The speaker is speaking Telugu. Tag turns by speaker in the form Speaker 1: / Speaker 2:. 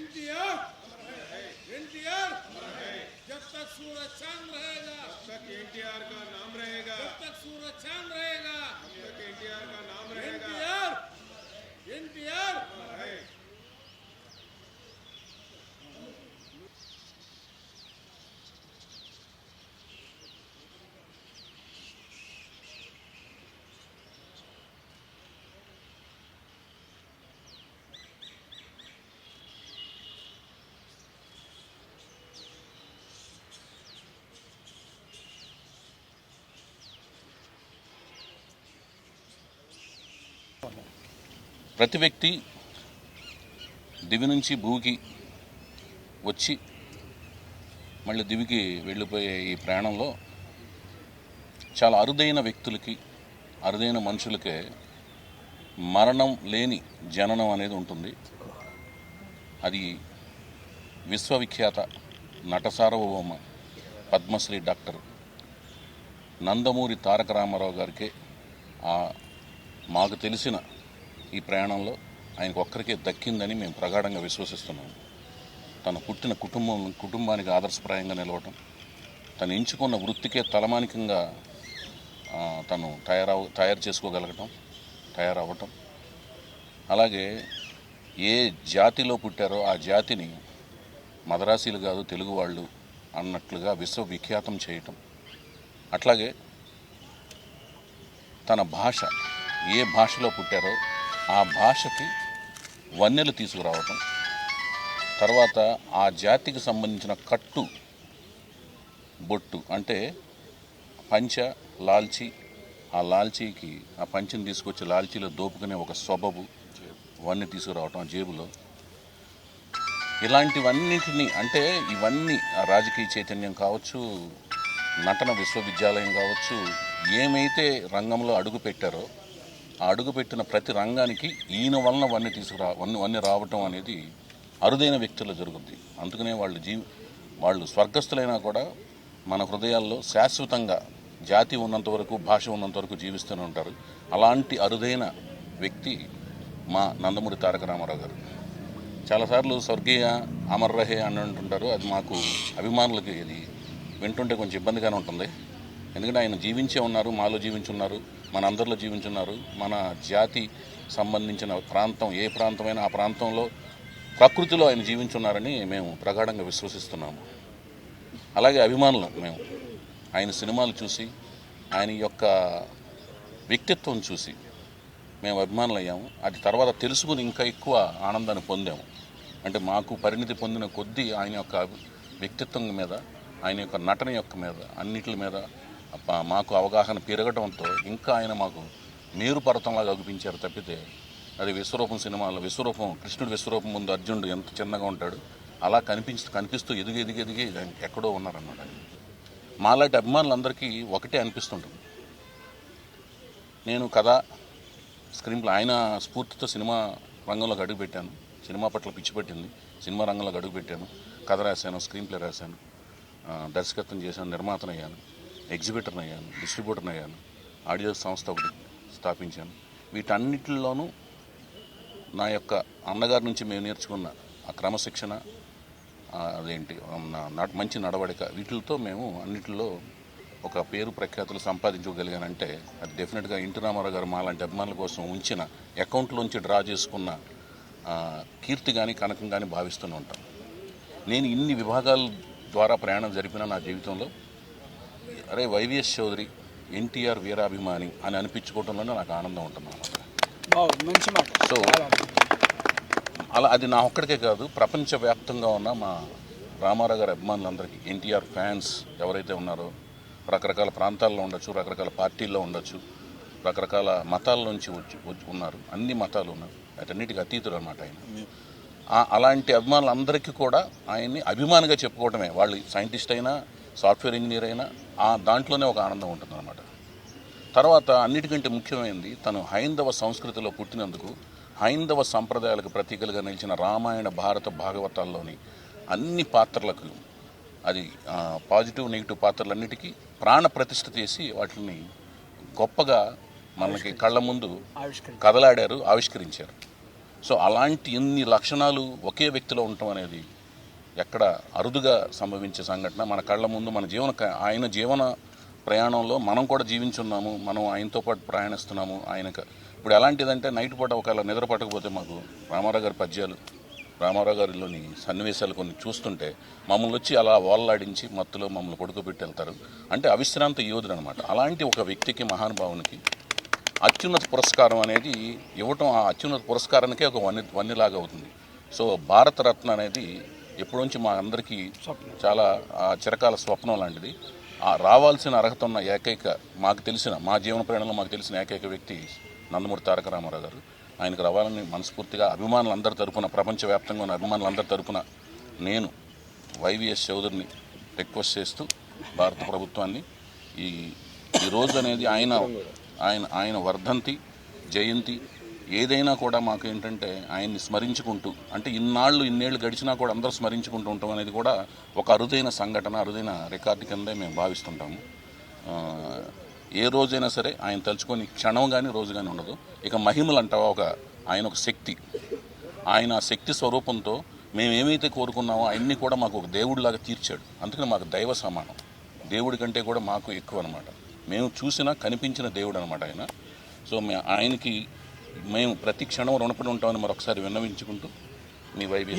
Speaker 1: एनटीआर एनटीआर जब तक सूरज चाँद रहेगा।
Speaker 2: तब तक एनटीआर का नाम रहेगा।
Speaker 1: जब तक सूरज चाँद रहेगा।
Speaker 2: तक एनटीआर
Speaker 3: ప్రతి వ్యక్తి దివి నుంచి భూకి వచ్చి మళ్ళీ దివికి వెళ్ళిపోయే ఈ ప్రయాణంలో చాలా అరుదైన వ్యక్తులకి అరుదైన మనుషులకే మరణం లేని జననం అనేది ఉంటుంది. అది విశ్వవిఖ్యాత నట సార్వభౌమ పద్మశ్రీ డాక్టర్ నందమూరి తారక రామారావు గారికే మాకు తెలిసిన ఈ ప్రయాణంలో ఆయనకు ఒక్కరికే దక్కిందని మేము ప్రగాఢంగా విశ్వసిస్తున్నాము తను పుట్టిన కుటుంబం కుటుంబానికి ఆదర్శప్రాయంగా నిలవటం తను ఎంచుకున్న వృత్తికే తలమానికంగా తను తయారవ తయారు చేసుకోగలగటం తయారవ్వటం. అలాగే ఏ జాతిలో పుట్టారో ఆ జాతిని మదరాసీలు కాదు తెలుగు వాళ్ళు అన్నట్లుగా విశ్వవిఖ్యాతం చేయటం. అట్లాగే తన భాష ఏ భాషలో పుట్టారో ఆ భాషకి వన్నెలు తీసుకురావటం తర్వాత ఆ జాతికి సంబంధించిన కట్టు బొట్టు అంటే పంచ లాల్చి ఆ లాల్చీకి ఆ పంచని తీసుకొచ్చి లాల్చీలో దోపుకునే ఒక సొబబు వన్నె తీసుకురావటం ఆ జేబులో. ఇలాంటివన్నిటిని అంటే ఇవన్నీ ఆ రాజకీయ చైతన్యం కావచ్చు నటన విశ్వవిద్యాలయం కావచ్చు ఏమైతే రంగంలో అడుగు పెట్టారో ఆ ప్రతి రంగానికి ఈయన వలన వన్నీ తీసుకురా వన్ని వన్నీ రావటం అనేది అరుదైన వ్యక్తుల్లో జరుగుద్ది. అందుకనే వాళ్ళు జీవి వాళ్ళు స్వర్గస్థులైనా కూడా మన హృదయాల్లో శాశ్వతంగా జాతి ఉన్నంత వరకు భాష ఉన్నంత వరకు జీవిస్తూనే ఉంటారు. అలాంటి అరుదైన వ్యక్తి మా నందమూరి తారక రామారావు గారు. చాలాసార్లు స్వర్గీయ అమర్ రహే అని అంటుంటారు. అది మాకు అభిమానులకి ఇది వింటుంటే కొంచెం ఇబ్బందిగానే ఉంటుంది. ఎందుకంటే ఆయన జీవించే ఉన్నారు మాలో జీవించున్నారు మన అందరిలో జీవించున్నారు. మన జాతి సంబంధించిన ప్రాంతం ఏ ప్రాంతమైనా ఆ ప్రాంతంలో ప్రకృతిలో ఆయన జీవించున్నారని మేము ప్రగాఢంగా విశ్వసిస్తున్నాము. అలాగే అభిమానులం మేము. ఆయన సినిమాలు చూసి ఆయన యొక్క వ్యక్తిత్వం చూసి మేము అభిమానులు అయ్యాము అది తర్వాత తెలుసుకుని ఇంకా ఎక్కువ ఆనందాన్ని పొందాము. అంటే మాకు పరిణితి పొందిన కొద్దీ ఆయన యొక్క వ్యక్తిత్వం మీద ఆయన యొక్క నటన యొక్క మీద అన్నిటి మీద మాకు అవగాహన పెరగడంతో ఇంకా ఆయన మాకు మేరు పర్వతంలాగా అగుపించారు తప్పితే అది విశ్వరూపం సినిమాలో విశ్వరూపం కృష్ణుడు విశ్వరూపం ముందు అర్జునుడు ఎంత చిన్నగా ఉంటాడు అలా కనిపించి కనిపిస్తూ ఎదిగి ఎదిగి ఎదిగి ఎక్కడో ఉన్నారన్నమాట. మాలాంటి అభిమానులందరికీ ఒకటే అనిపిస్తుంటుంది. నేను కథ స్క్రీన్ ఆయన స్ఫూర్తితో సినిమా రంగంలోకి అడుగుపెట్టాను. సినిమా పట్ల పిచ్చిపెట్టింది సినిమా రంగంలోకి అడుగుపెట్టాను. కథ రాశాను స్క్రీన్ ప్లే రాశాను దర్శకత్వం చేశాను నిర్మాతనయ్యాను. ఎగ్జిబిటర్ని అయ్యాను డిస్ట్రిబ్యూటర్ని అయ్యాను ఆడియో సంస్థ ఒకటి స్థాపించాను. వీటన్నిటిలోనూ నా యొక్క అన్నగారి నుంచి మేము నేర్చుకున్న ఆ క్రమశిక్షణ అదేంటి నా- మంచి నడవడిక వీటితో మేము అన్నిటిలో ఒక పేరు ప్రఖ్యాతులు సంపాదించుకోగలిగానంటే అది డెఫినెట్గా ఇంటి రామారావు గారు మాలాంటి అభిమానుల కోసం ఉంచిన అకౌంట్లోంచి డ్రా చేసుకున్న కీర్తి కానీ కనకం కానీ భావిస్తూనే ఉంటాను నేను ఇన్ని విభాగాల ద్వారా ప్రయాణం జరిపిన నా జీవితంలో అరే వైవిఎస్ చౌదరి ఎన్టీఆర్ వీరాభిమాని అని అనిపించుకోవడంలోనే నాకు ఆనందం ఉంటుంది అన్నమాట
Speaker 4: బాగుంది మంచి మాట.
Speaker 3: సో. అలా అది నా ఒక్కడికే కాదు ప్రపంచవ్యాప్తంగా ఉన్న మా రామారావు గారి అభిమానులందరికీ ఎన్టీఆర్ ఫ్యాన్స్ ఎవరైతే ఉన్నారో రకరకాల ప్రాంతాల్లో ఉండొచ్చు రకరకాల పార్టీల్లో ఉండొచ్చు రకరకాల మతాల నుంచి వచ్చి వచ్చి ఉన్నారు అన్ని మతాలు ఉన్నారు వాటన్నిటికీ అతీతుడు అనమాట ఆయన. ఆ- అలాంటి అభిమానులందరికీ కూడా ఆయన్ని అభిమానిగా చెప్పుకోవడమే వాళ్ళు సైంటిస్ట్ అయినా సాఫ్ట్వేర్ ఇంజనీర్ అయినా ఆ దాంట్లోనే ఒక ఆనందం ఉంటుంది తర్వాత అన్నిటికంటే ముఖ్యమైనది తను హైందవ సంస్కృతిలో పుట్టినందుకు హైందవ సంప్రదాయాలకు ప్రతీకలుగా నిలిచిన రామాయణ భారత భాగవతాల్లోని అన్ని పాత్రలకు అది పాజిటివ్ నెగిటివ్ పాత్రలన్నిటికీ ప్రాణ ప్రతిష్ఠ చేసి వాటిని గొప్పగా మనకి కళ్ళ ముందు కదలాడారు ఆవిష్కరించారు. సో అలాంటి ఎన్ని లక్షణాలు ఒకే వ్యక్తిలో ఉండటం అనేది ఎక్కడ అరుదుగా సంభవించే సంఘటన మన కళ్ళ ముందు మన జీవన ఆయన జీవన ప్రయాణంలో మనం కూడా జీవించున్నాము మనం ఆయనతో పాటు ప్రయాణిస్తున్నాము ఆయనకు ఇప్పుడు ఎలాంటిదంటే నైట్ పూట ఒకవేళ నిద్ర పట్టకపోతే మాకు రామారావు గారి పద్యాలు రామారావు గారిలోని సన్నివేశాలు కొన్ని చూస్తుంటే మమ్మల్ని వచ్చి అలా ఓల్లాడించి మత్తులో మమ్మల్ని కొడుకుపెట్టి వెళ్తారు. అంటే అవిశ్రాంత యోధుడు అనమాట అలాంటి ఒక వ్యక్తికి మహానుభావునికి అత్యున్నత పురస్కారం అనేది ఇవ్వటం ఆ అత్యున్నత పురస్కారానికే ఒక వన్ని వన్నిలాగా అవుతుంది. సో భారతరత్న అనేది ఎప్పటి నుంచి మా అందరికీ చాలా ఆ చిరకాల స్వప్నం లాంటిది. ఆ రావాల్సిన అర్హత ఉన్న ఏకైక మాకు తెలిసిన మా జీవన ప్రయాణంలో మాకు తెలిసిన ఏకైక వ్యక్తి నందమూరి తారక రామారావు గారు. ఆయనకు రావాలని మనస్ఫూర్తిగా అభిమానులందరి తరపున ప్రపంచవ్యాప్తంగా ఉన్న అభిమానులందరి తరపున నేను వైవిఎస్ చౌదరిని రిక్వెస్ట్ చేస్తూ భారత ప్రభుత్వాన్ని ఈ ఈ రోజు అనేది ఆయన ఆయన ఆయన వర్ధంతి జయంతి ఏదైనా కూడా మాకు ఏంటంటే ఆయన్ని స్మరించుకుంటూ అంటే ఇన్నాళ్ళు ఇన్నేళ్ళు గడిచినా కూడా అందరూ స్మరించుకుంటూ ఉంటాం అనేది కూడా ఒక అరుదైన సంఘటన అరుదైన రికార్డు కిందే మేము భావిస్తుంటాము. ఏ రోజైనా సరే ఆయన తలుచుకొని క్షణం కానీ రోజు కానీ ఉండదు. ఇక మహిమలు అంటావా? ఒక ఆయన ఒక శక్తి. ఆయన ఆ శక్తి స్వరూపంతో మేము ఏమైతే కోరుకున్నామో అన్నీ కూడా మాకు ఒక దేవుడిలాగా తీర్చాడు. అందుకని మాకు దైవ సమానం. దేవుడి కంటే కూడా మాకు ఎక్కువ అనమాట మేము చూసినా కనిపించిన దేవుడు అనమాట ఆయన. సో మే ఆయనకి మేము ప్రతి క్షణం రుణపడి ఉంటామని మరొకసారి విన్నవించుకుంటూ మీ వైవి